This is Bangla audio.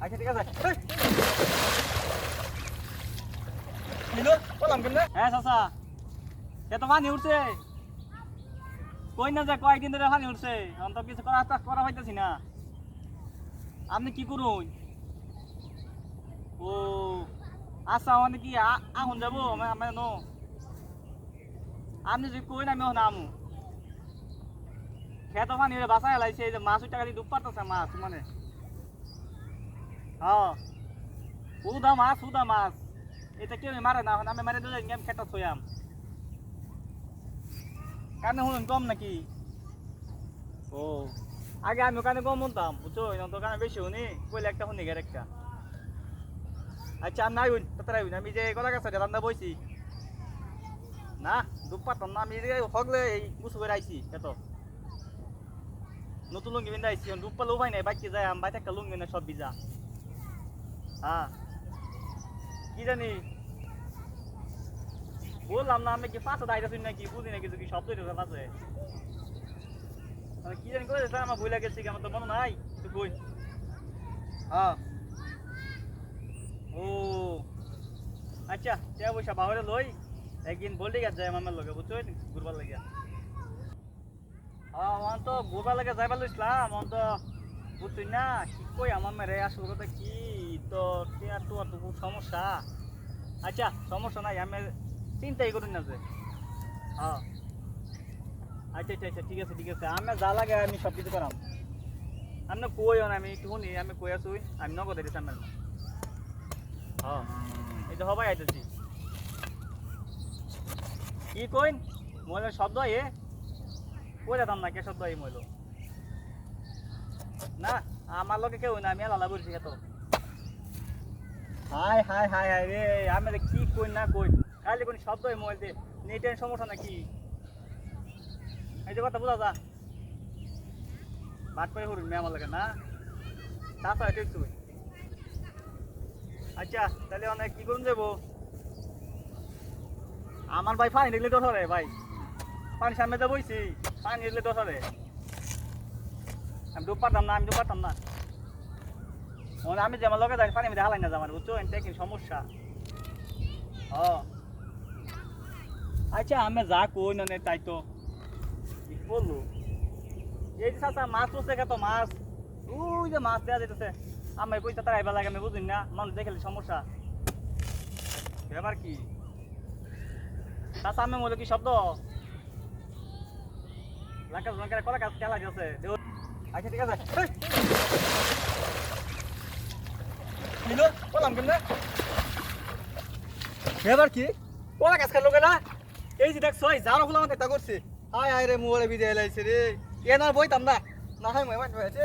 আচ্ছা ঠিক আছে। নিলো বললাম উঠছে। কই না কয়েকদিন ধরে উঠছে। এখন তো কিছু করা করা না। আপনি কি করুন? ও আচ্ছা মানে কি আ- আহুন যাব? আমি নো। আপনি যদি কই না, আমি আমু। খেত পানি বাসায় লাইছে, এই যে মাছ উঠটা খালি ডুব পারতেছে মাছ মানে। হ্যাঁ উদা মাছ উদা মাছ। এটা কেউ মারে না, আমি মারে দিলে আমি। খেটা শুনুন কম নাকি? ও আগে আমি ওখানে কম শুনতাম, বুঝছ? তো কানে বেশি শুনি, কইলে একটা শুনি গের একটা। আচ্ছা আমি আইন তাড়াতাড়ি আইন আমি যে গলা গাছে রান্না বইছি। না দুপ পাতাম না, আমি হগলে এই করে আইছি, এত। নতুন লুঙ্গি বিন্দা আইছি দুপ পালো ভাই নাই বাইকে যায় আমি বাইতে একটা লুঙ্গি না সব ভিজা। হ্যাঁ। কি জানি? বললাম না আমি কি পাঁচটা দায়িত্ব শুনি নাকি? বুঝি নাকি কি শব্দ হইতেছে পাশে কি জানি করে আমার ভুলে গেছি আমার তো মনে নাই। তুই কই? হ্যাঁ। ও। আচ্ছা তে পয়সা বাহরে লই। একদিন বলতে গেছে আমার লগে, বুঝছ? ঘুরবার লাগিয়া হ্যাঁ আমার তো ঘুরবার লাগে যাইবার লইছিলাম। আমার তো বুঝছি না, কি কই আমার মেরে আসল কথা কি? তো তো সমস্যা। আচ্ছা সমস্যা নাই আমি চিন্তাই না যে। হ্যাঁ। আচ্ছা আচ্ছা আচ্ছা ঠিক আছে ঠিক আছে। আমি যা লাগে আমি সব কিছু করাম। আপনি কই না আমি একটু শুনি আমি কই আছি আমি নগদ আমার হ্যাঁ। এই তো হবাই আইতেছি। কি কইন? মহিলার শব্দ এ? কই যেতাম না কে শব্দ এই মহিলা না আমার লোকে কেউ না আমি লালা বলছি এত। হাই হাই হাই হাই রে আমি কি কই না কই? খালি কোন শব্দ এই মোবাইল দিয়ে নেটের সমস্যা নাকি? এই যে কথা বোঝা যা বাট করে হরুন মেয়ে আমার লাগে, না? ঠিক তুই আচ্ছা তাহলে অনেক কি করুন যাব? আমার ভাই পানি দেখলে দশ ভাই। পানি সামনে তো বইছি, পানি দেখলে দশ হবে। আমি ডুব পারতাম না, আমি ডুব পারতাম না। আমি যেমন লগে যাই, পানি মধ্যে হালাই না যাবার বুঝছ? এটা কি সমস্যা? ও আচ্ছা আমি যা কই না তাই তো। কি বলব এই যে চাচা, মাছ পড়ছে কত মাছ। ওই যে মাছ দেওয়া যেতেছে আমি কই তাড়া আইবা লাগে, আমি বুঝিন। না মানুষ দেখলে সমস্যা। ব্যাপার কি? চাচা, আমি মনে কি শব্দ। লাকা জনকার কলা গাছ খেলা গেছে। আচ্ছা ঠিক আছে। নিলো বললাম কেন এবার কি? কোলা গাছ খালো কেনা? এই যে দেখছ, এই জারো হলো আমাদের তা করছে। হায় হায় রে মোবাইলে বিদে এলাইছে রে। এ না বইতাম না। না হয় মই মাঠ হয়েছে